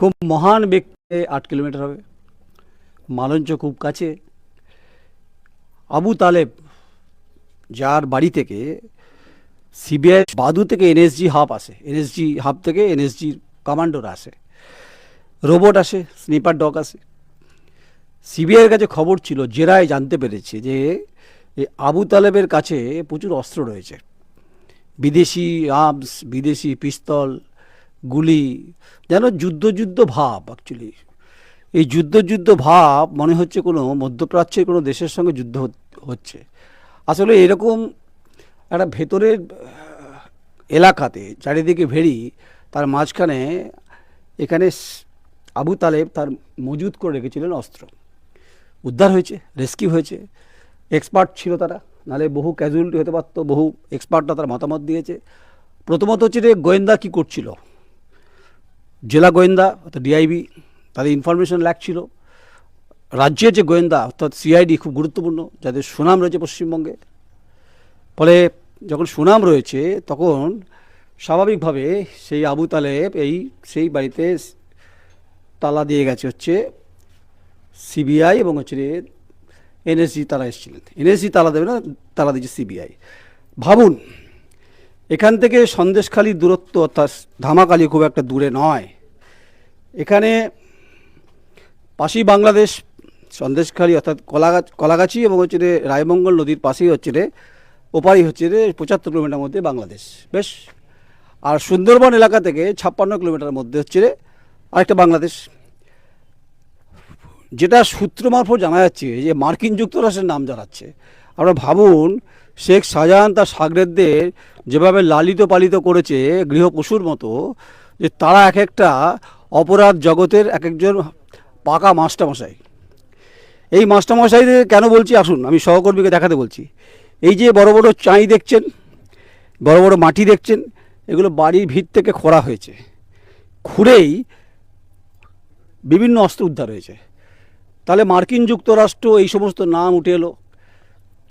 খুব মহান ব্যক্তি আট কিলোমিটার হবে। মালঞ্চ খুব কাছে। আবু তালেব, যার বাড়ি থেকে সিবিআই বাদু থেকে এনএসজি হাব আসে। এনএসজি হাব থেকে এনএসজি কমান্ডোরা আসে। রোবট আসে, স্নিপার ডগ আসে। সিবিআইয়ের কাছে খবর ছিল, জেরায় জানতে পেরেছে যে আবু তালেবের কাছে প্রচুর অস্ত্র রয়েছে। বিদেশি আর্মস বিদেশি পিস্তল গুলি, যেন যুদ্ধ যুদ্ধ ভাব অ্যাকচুয়ালি এই যুদ্ধ যুদ্ধ ভাব মনে হচ্ছে কোনো মধ্যপ্রাচ্যের কোনো দেশের সঙ্গে যুদ্ধ হচ্ছে। আসলে এরকম একটা ভেতরের এলাকাতে চারিদিকে ভেড়ি তার মাঝখানে এখানে আবু তালেব তার মজুদ করে রেখেছিলেন অস্ত্র। উদ্ধার হয়েছে, রেস্কিউ হয়েছে। এক্সপার্ট ছিল তারা, নালে বহু ক্যাজুয়ালিটি হতে পারতো, বহু এক্সপার্টরা তার মতামত দিয়েছে। প্রথমত হচ্ছে যে গোয়েন্দা কী করছিল? জেলা গোয়েন্দা, অর্থাৎ ডিআইবি তাদের ইনফরমেশন ল্যাক ছিল। রাজ্যের যে গোয়েন্দা, অর্থাৎ সিআইডি খুব গুরুত্বপূর্ণ, যাদের সুনাম রয়েছে পশ্চিমবঙ্গে। ফলে যখন সুনাম রয়েছে, তখন স্বাভাবিকভাবে সেই আবু তালেব এই, সেই বাড়িতে তালা দিয়ে গেছে হচ্ছে সিবিআই এবং হচ্ছে এনএসজি তারা এসেছিলেন। এনএসজি তালা দেবে না, তালা দিয়েছে সিবিআই ভাবুন এখান থেকে সন্দেশখালির দূরত্ব অর্থাৎ ধামাকালি খুব একটা দূরে নয়। এখানে পাশেই বাংলাদেশ, সন্দেশখালি অর্থাৎ কলাগাছ, কলাগাছি এবং হচ্ছে রে রায়মঙ্গল নদীর পাশেই হচ্ছে রে ওপারই হচ্ছে রে পঁচাত্তর কিলোমিটার মধ্যে বাংলাদেশ। বেশ, আর সুন্দরবন এলাকা থেকে ছাপ্পান্ন কিলোমিটার মধ্যে হচ্ছে রে আরেকটা বাংলাদেশ। যেটা সূত্র মারফত জানা যাচ্ছে যে মার্কিন যুক্তরাষ্ট্রের নাম জানাচ্ছে। আমরা ভাবুন শেখ শাহজাহান তার সাগরেদদের যেভাবে লালিত পালিত করেছে গৃহপশুর মতো, যে তারা এক একটা অপরাধ জগতের এক একজন পাকা মাস্টারমশাই। এই মাস্টারমশাইদের কেন বলছি? আসুন, আমি সহকর্মীকে দেখাতে বলছি। এই যে বড় বড় চাঁই দেখছেন, বড় বড় মাটি দেখছেন, এগুলো বাড়ির ভিত থেকে খোঁড়া হয়েছে। খুঁড়েই বিভিন্ন অস্ত্র উদ্ধার হয়েছে। তাহলে মার্কিন যুক্তরাষ্ট্র এই সমস্ত নাম উঠে এলো।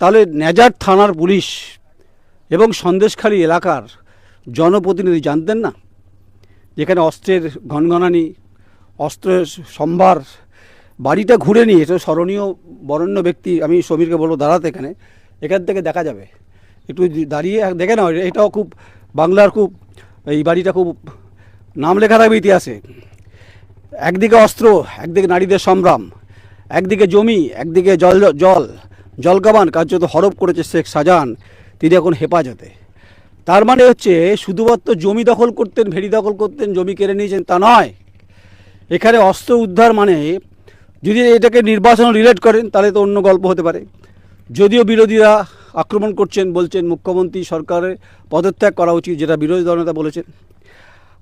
তাহলে নেজার থানার পুলিশ এবং সন্দেশখালী এলাকার জনপ্রতিনিধি জানতেন না? যেখানে অস্ত্রের ঘনঘনানি, অস্ত্রের সম্ভার, বাড়িটা ঘুরে নিয়ে, এটা স্মরণীয় বরণ্য ব্যক্তি আমি সমীরকে বলব দাঁড়াতে এখানে, এখান থেকে দেখা যাবে। একটু দাঁড়িয়ে দেখে নাও এটাও খুব বাংলার খুব, এই বাড়িটা খুব নাম লেখা থাকবে ইতিহাসে। একদিকে অস্ত্র, একদিকে নারীদের সংগ্রাম একদিকে জমি, একদিকে জল জল। জলকামান কার্যত হরপ করেছে শেখ শাহজাহান। তিনি এখন হেফাজতে। তার মানে হচ্ছে, শুধুমাত্র জমি দখল করতেন, ভেড়ি দখল করতেন, জমি কেড়ে নিয়েছেন তা নয়। এখানে অস্ত্র উদ্ধার মানে যদি এটাকে নির্বাচন রিলেট করেন, তাহলে তো অন্য গল্প হতে পারে। যদিও বিরোধীরা আক্রমণ করছেন, বলছেন মুখ্যমন্ত্রী সরকারের পদত্যাগ করা উচিত, যেটা বিরোধী দলনেতা বলেছেন।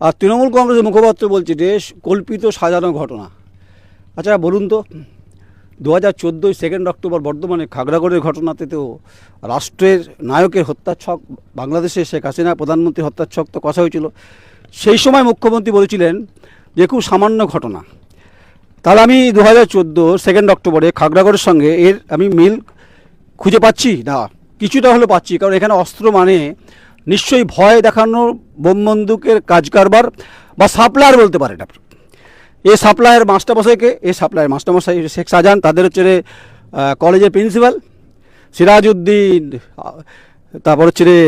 আর তৃণমূল কংগ্রেসের মুখপাত্র বলছে যে, কল্পিত সাজানো ঘটনা। আচ্ছা বলুন তো। দু হাজার চোদ্দোই সেকেন্ড অক্টোবর বর্ধমানে খাগড়াগড়ের ঘটনাতে তো রাষ্ট্রের নায়কের হত্যার ছক বাংলাদেশে শেখ হাসিনা প্রধানমন্ত্রী হত্যার ছক তো কষা হয়েছিল। সেই সময় মুখ্যমন্ত্রী বলেছিলেন যে খুব সামান্য ঘটনা। তাহলে আমি দু হাজার চোদ্দ সেকেন্ড অক্টোবরে খাগড়াগড়ের সঙ্গে এর আমি মিল খুঁজে পাচ্ছি? না, কিছুটা হলেও পাচ্ছি, কারণ এখানে অস্ত্র মানে নিশ্চয়ই ভয় দেখানো, বোম বন্দুকের কাজ কারবার বা সাপ্লায়ার বলতে পারেন আপনি। এ সাপ্লায়ের মাস্টারমশাইকে এ সাপ্লায়ের মাস্টারমশাই শেখ শাহজাহান তাদের হচ্ছে রে, কলেজের প্রিন্সিপাল সিরাজউদ্দিন তারপর হচ্ছে রে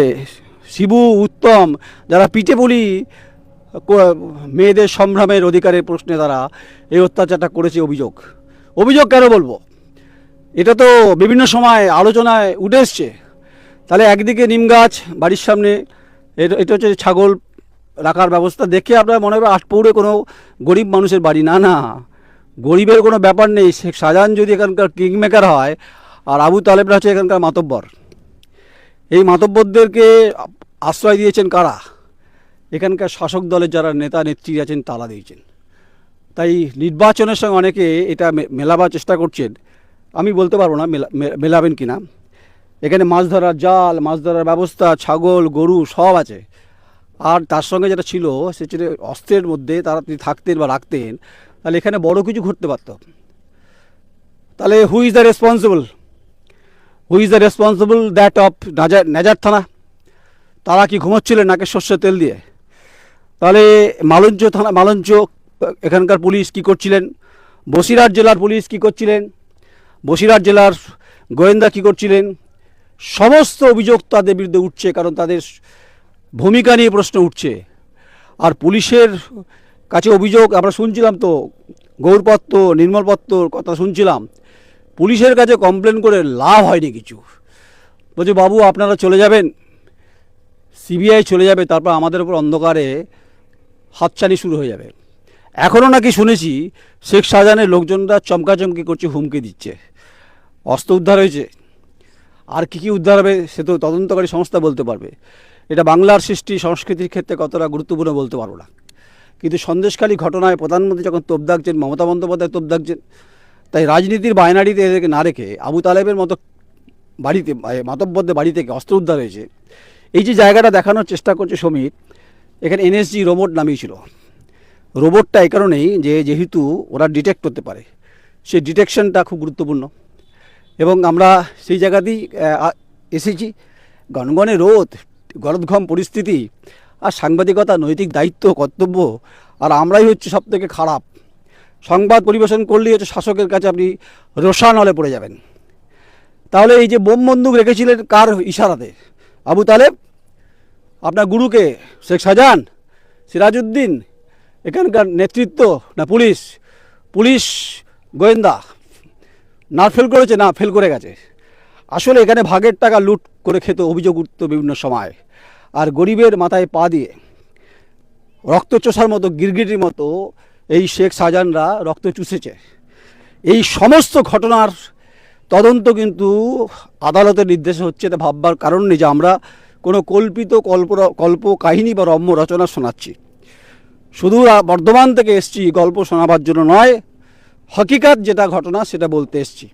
শিবু উত্তম যারা পিঠে বলি মেয়েদের সম্ভ্রমের অধিকারের প্রশ্নে তারা এই অত্যাচারটা করেছে অভিযোগ। অভিযোগ কেন বলব? এটা তো বিভিন্ন সময় আলোচনায় উঠে এসছে। তাহলে একদিকে নিম গাছ বাড়ির সামনে এটা হচ্ছে ছাগল রাখার ব্যবস্থা দেখে আপনার মনে হবে আটপৌরে কোনো গরিব মানুষের বাড়ি। না না। গরিবের কোনো ব্যাপার নেই। শেখ শাহজাহান যদি এখানকার কিংমেকার হয়, আর আবু তালেবরা হচ্ছে এখানকার মাতব্বর। এই মাতব্বরদেরকে আশ্রয় দিয়েছেন কারা? এখানকার শাসক দলের যারা নেতা, নেত্রী আছেন, তালা দিয়েছেন। তাই নির্বাচনের সঙ্গে অনেকে এটা মেলাবার চেষ্টা করছেন। আমি বলতে পারব না মেলাবেন কি না এখানে মাছ ধরার জাল, মাছ ধরার ব্যবস্থা, ছাগল, গরু সব আছে। আর তার সঙ্গে যেটা ছিল, সে ছিল অস্ত্রের মধ্যে তারা যদি থাকতেন বা রাখতেন, তাহলে এখানে বড় কিছু ঘটতে পারত। তাহলে who is the responsible who is the responsible that of নাজার নেজার থানা? তারা কি ঘুমোচ্ছিলেন নাকে সর্ষের তেল দিয়ে? তাহলে মালঞ্চ থানা মালঞ্চ, এখানকার পুলিশ কি করছিলেন? বসিরহাট জেলার পুলিশ কি করছিলেন? বসিরহাট জেলার গোয়েন্দা কি করছিলেন? সমস্ত অভিযোগ তাদের বিরুদ্ধে উঠছে, কারণ তাদের ভূমিকা নিয়ে প্রশ্ন উঠছে। আর পুলিশের কাছে অভিযোগ, আমরা শুনছিলাম তো, গৌরপত্র, নির্মলপত্রর কথা শুনছিলাম। পুলিশের কাছে কমপ্লেন করে লাভ হয়নি কিছু। বলছে, বাবু, আপনারা চলে যাবেন। সিবিআই চলে যাবে, তারপর আমাদের উপর অন্ধকারে হাতছানি শুরু হয়ে যাবে। এখনও নাকি শুনেছি, শেখ শাহজাহানের লোকজনরা চমকাচমকি করছে, হুমকি দিচ্ছে। অস্ত্র উদ্ধার হয়েছে। আর কী কী উদ্ধার হবে, সে তো তদন্তকারী সংস্থা বলতে পারবে। এটা বাংলার সৃষ্টি সংস্কৃতির ক্ষেত্রে কতটা গুরুত্বপূর্ণ বলতে পারব না। কিন্তু সন্দেশকালী ঘটনায় প্রধানমন্ত্রী যখন তোপ দাগছেন মমতা বন্দ্যোপাধ্যায় তোপ দাগছেন তাই রাজনীতির বায়নারিতে এদেরকে না রেখে আবু তালেবের মতো বাড়িতে এ, মাতব্বরদের বাড়ি থেকে অস্ত্র উদ্ধার হয়েছে। এই যে জায়গাটা দেখানোর চেষ্টা করছে সমীর এখানে এনএসজি রোবট নামিয়েছিল রোবটটা এই কারণেই যে যেহেতু ওরা ডিটেক্ট করতে পারে সেই ডিটেকশনটা খুব গুরুত্বপূর্ণ। এবং আমরা সেই জায়গাতেই এসেছি। গণগণে রোদ গরদঘম পরিস্থিতি আর সাংবাদিকতা, নৈতিক দায়িত্ব, কর্তব্য, আর আমরাই হচ্ছে সব থেকে খারাপ। সংবাদ পরিবেশন করলেই হচ্ছে শাসকের কাছে আপনি রোশান হলে পড়ে যাবেন। তাহলে এই যে বোম বন্দুক রেখেছিলেন কার ইশারাতে? আবু তালেব, আপনার গুরুকে, শেখ শাহজাহান, সিরাজউদ্দিন, এখানকার নেতৃত্ব না পুলিশ? পুলিশ গোয়েন্দা। না ফেল করেছে, না ফেল করে গেছে। আসলে এখানে ভাগের টাকা লুট করে খেত অভিযোগ উঠত বিভিন্ন সময়। আর গরিবের মাথায় পা দিয়ে রক্তচোষার মতো গিরগিটির মতো এই শেখ শাহজাহানরা রক্ত চুষেছে। এই সমস্ত ঘটনার তদন্ত কিন্তু আদালতের নির্দেশে হচ্ছে এটা ভাববার কারণ নেই যে আমরা কোনো কল্পিত কল্প কল্প কাহিনী বা রম্য রচনা শোনাচ্ছি। শুধু বর্ধমান থেকে এসছি গল্প শোনাবার জন্য নয়, হকিকাত যেটা ঘটনা সেটা বলতে এসছি।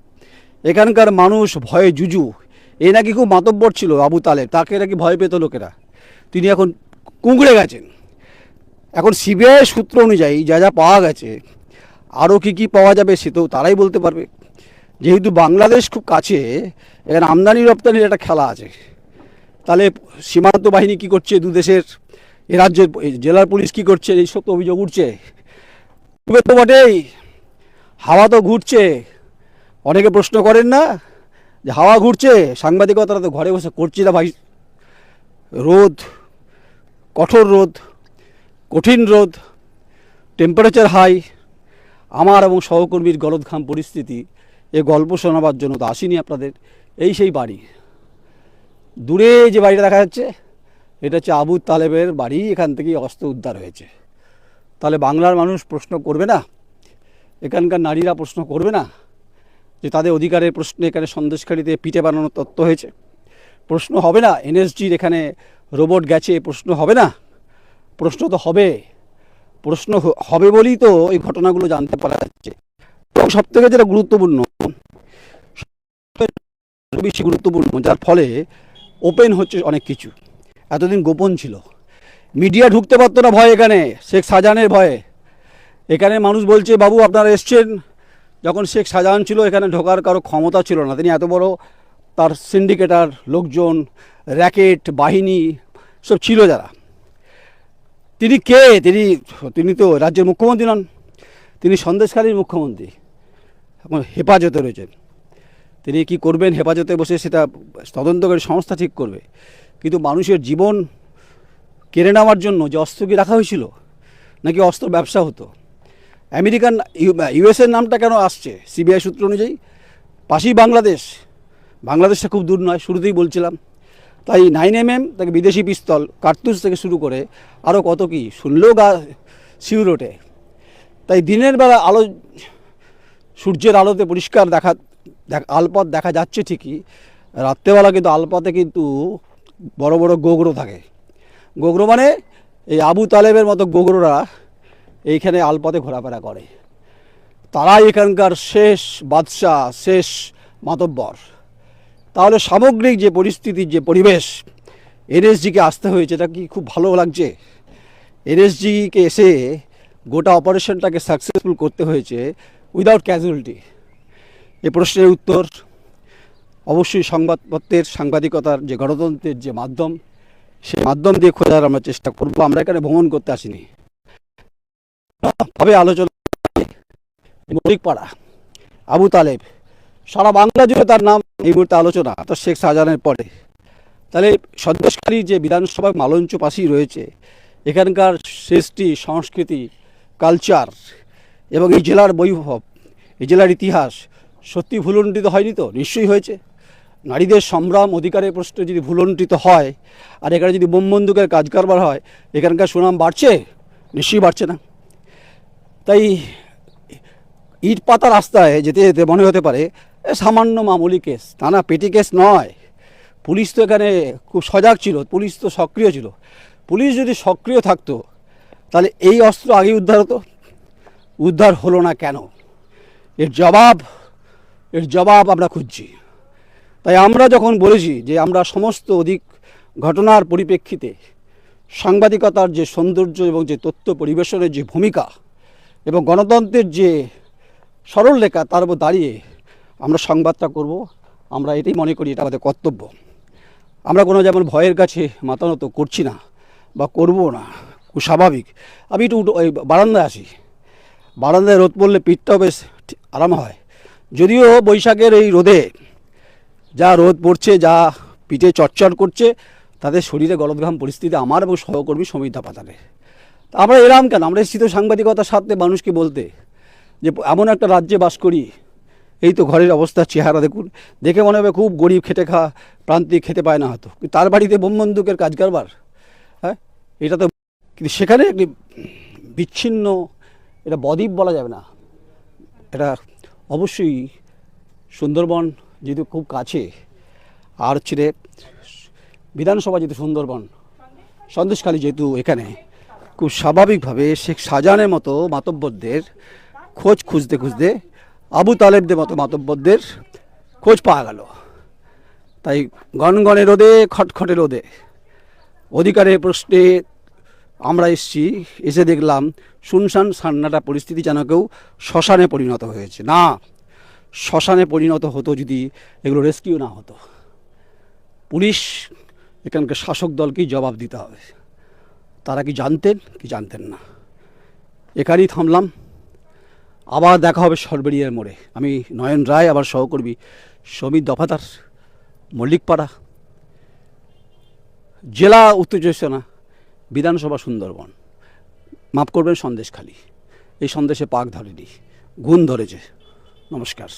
এখানকার মানুষ ভয়ে জুজু। এ নাকি খুব মাতব্বর ছিল আবু তালেব, তাকে নাকি ভয় পেত লোকেরা। তিনি এখন কুঁকড়ে গেছেন। এখন সিবিআই সূত্র অনুযায়ী যা যা পাওয়া গেছে, আরও কী কী পাওয়া যাবে সে তো তারাই বলতে পারবে। যেহেতু বাংলাদেশ খুব কাছে, এখানে আমদানি রপ্তানির একটা খেলা আছে। তাহলে সীমান্ত বাহিনী কি করছে? দু দেশের, এ রাজ্যের জেলার পুলিশ কি করছে? এইসব তো অভিযোগ উঠছে। তো বটেই, হাওয়া তো ঘুরছে। অনেকে প্রশ্ন করেন না যে হাওয়া ঘুরছে, সাংবাদিকতারা তো ঘরে বসে করছি না ভাই। রোদ, কঠোর রোদ, কঠিন রোদ টেম্পারেচার হাই আমার এবং সহকর্মীর গলদঘাম পরিস্থিতি, এ গল্প শোনাবার জন্য তো আসিনি আপনাদের। এই সেই বাড়ি। দূরে যে বাড়িটা দেখা যাচ্ছে, এটা হচ্ছে আবু তালেবের বাড়ি, এখান থেকেই অস্ত্র উদ্ধার হয়েছে। তাহলে বাংলার মানুষ প্রশ্ন করবে না? এখানকার নারীরা প্রশ্ন করবে না? যে তাদের অধিকারের প্রশ্নে এখানে সন্দেশকারীতে পিঠে বানানোর তত্ত্ব হয়েছে। প্রশ্ন হবে না, এনএসজির এখানে রোবট গেছে, প্রশ্ন হবে না। প্রশ্ন তো হবে। প্রশ্ন হবে বলেই তো এই ঘটনাগুলো জানতে পারা যাচ্ছে। এবং সব থেকে যেটা গুরুত্বপূর্ণ বেশি গুরুত্বপূর্ণ, যার ফলে ওপেন হচ্ছে অনেক কিছু। এতদিন গোপন ছিল। মিডিয়া ঢুকতে পারতো না ভয় এখানে, শেখ শাহজাহানের ভয়ে। এখানে মানুষ বলছে, বাবু, আপনারা এসছেন যখন শেখ শাহজাহান ছিল, এখানে ঢোকার কারও ক্ষমতা ছিল না। তিনি এত বড় তার সিন্ডিকেটার লোকজন র্যাকেট বাহিনী, সব ছিল যারা। তিনি কে? তিনি তিনি তো রাজ্যের মুখ্যমন্ত্রী নন। তিনি সন্দেশখালীর মুখ্যমন্ত্রী। এখন হেফাজতে রয়েছেন। তিনি কি করবেন হেফাজতে বসে সেটা তদন্তকারী সংস্থা ঠিক করবে। কিন্তু মানুষের জীবন কেড়ে নেওয়ার জন্য যে অস্ত্র কি রাখা হয়েছিল, নাকি অস্ত্র ব্যবসা হতো? আমেরিকান ইউএসএর নামটা কেন আসছে? সিবিআই সূত্র অনুযায়ী। পাশেই বাংলাদেশ। বাংলাদেশটা খুব দূর নয়, শুরুতেই বলছিলাম। তাই নাইন এম এম তাকে বিদেশি পিস্তল, কার্তুজ থেকে শুরু করে আরও কত কি শুনলেও গা শিউর তাই দিনের বেলা আলো, সূর্যের আলোতে পরিষ্কার দেখা, দেখ- আলপথ দেখা যাচ্ছে ঠিকই। রাত্রেবেলা কিন্তু আলপথে কিন্তু বড় বড় গোগরো থাকে। গোগরো মানে এই আবু তালেবের মতো গোগরোরা এইখানে আলপথে ঘোরাফেরা করে। তারাই এখানকার শেষ বাদশাহ, শেষ মাতব্বর। তাহলে সামগ্রিক যে পরিস্থিতির যে পরিবেশ, এনএসজিকে আসতে হয়েছে, এটা কি খুব ভালো লাগছে? এনএসজিকে এসে গোটা অপারেশনটাকে সাকসেসফুল করতে হয়েছে উইদাউট ক্যাজুয়ালিটি এ প্রশ্নের উত্তর, অবশ্যই সংবাদপত্রের, সাংবাদিকতার যে গণতন্ত্রের যে মাধ্যম, সেই মাধ্যম দিয়ে খোঁজার আমরা চেষ্টা করব। আমরা এখানে ভ্রমণ করতে আসিনি। নানাভাবে আলোচনা মলিকপাড়া আবু তালেব, সারা বাংলা জুড়ে তার নাম এই মুহূর্তে আলোচনা, তো শেখ শাহজাহানের পরে। তাহলে সন্দেশখালী যে বিধানসভা মালঞ্চ পাশেই রয়েছে, এখানকার সৃষ্টি, সংস্কৃতি, কালচার এবং এই জেলার বৈভব, এই জেলার ইতিহাস সত্যি ভুলণ্ঠিত হয়নি তো? নিশ্চয়ই হয়েছে। নারীদের সংগ্রাম অধিকারের প্রশ্নে যদি ভুলণ্ঠিত হয়, আর এখানে যদি বোম বন্দুকের কাজ কারবার হয়, এখানকার সুনাম বাড়ছে? নিশ্চয়ই বাড়ছে না। তাই ইট পাতা রাস্তায় যেতে যেতে মনে হতে পারে সামান্য মামুলি কেস, তা না, পেটি কেস নয়। পুলিশ তো এখানে খুব সজাগ ছিল, পুলিশ তো সক্রিয় ছিল। পুলিশ যদি সক্রিয় থাকতো, তাহলে এই অস্ত্র আগেই উদ্ধার হতো? উদ্ধার হলো না কেন? এর জবাব এর জবাব আমরা খুঁজছি। তাই আমরা যখন বলেছি যে আমরা সমস্ত অধিক ঘটনার পরিপ্রেক্ষিতে সাংবাদিকতার যে সৌন্দর্য এবং যে তথ্য পরিবেশনের যে ভূমিকা এবং গণতন্ত্রের যে সরল লেখা তার উপর দাঁড়িয়ে আমরা সংবাদটা করব। আমরা এটাই মনে করি, এটা আমাদের কর্তব্য। আমরা কোনো যেমন ভয়ের কাছে মাতানত করছি না বা করব না, স্বাভাবিক। আমি একটু ওই বারান্দায় আসি। বারান্দায় রোদ পড়লে পিঠটাও বেশ আরাম হয়। যদিও বৈশাখের এই রোদে যা রোদ পড়ছে, যা পিঠে চটচট করছে তাদের শরীরে গলদঘাম পরিস্থিতি আমার এবং সহকর্মী সমিতা পাতালে। তা আমরা এরাম কেন? আমরা এসেছি তো সাংবাদিকতার সাথে মানুষকে বলতে। যে এমন একটা রাজ্যে বাস করি, এই তো ঘরের অবস্থা, চেহারা দেখুন। দেখে মনে হবে খুব গরিব, খেটে খা, প্রান্তিক, খেতে পায় না হয়তো। তার বাড়িতে বোম বন্দুকের কাজ কারবার হ্যাঁ? এটা তো কিন্তু সেখানে একটি বিচ্ছিন্ন, এটা বদ্বীপ বলা যাবে না। এটা অবশ্যই সুন্দরবন যেহেতু খুব কাছে, আর হচ্ছে বিধানসভা যেহেতু সুন্দরবন, সন্দেশখালী যেহেতু এখানে খুব স্বাভাবিকভাবে শেখ শাহজাহানের মতো মাতব্বরদের খোঁজ খুঁজতে খুঁজতে আবু তালেবদের মতো মাতব্বরদের খোঁজ পাওয়া গেল। তাই গনগনে রোদে, খটখটে রোদে। অধিকারের প্রশ্নে আমরা এসছি, এসে দেখলাম শুনশান সান্নাটা পরিস্থিতি যেন কেউ শ্মশানে পরিণত হয়েছে। না, শ্মশানে পরিণত হতো যদি এগুলো রেস্কিউ না হতো। পুলিশ এখানকার শাসক দলকেই জবাব দিতে হবে। তারা কি জানতেন কি জানতেন না। এখানেই থামলাম। আবার দেখা হবে সরবেরিয়ার মোড়ে। আমি নয়ন রায়, আবার সহকর্মী সমীর দফাদার, মল্লিকপাড়া, জেলা উত্তর চব্বিশ বিধানসভা সুন্দরবন। মাফ করবেন সন্দেশখালি এই সন্দেশে পাক ধরেনি। গুণ ধরেছে। নমস্কার।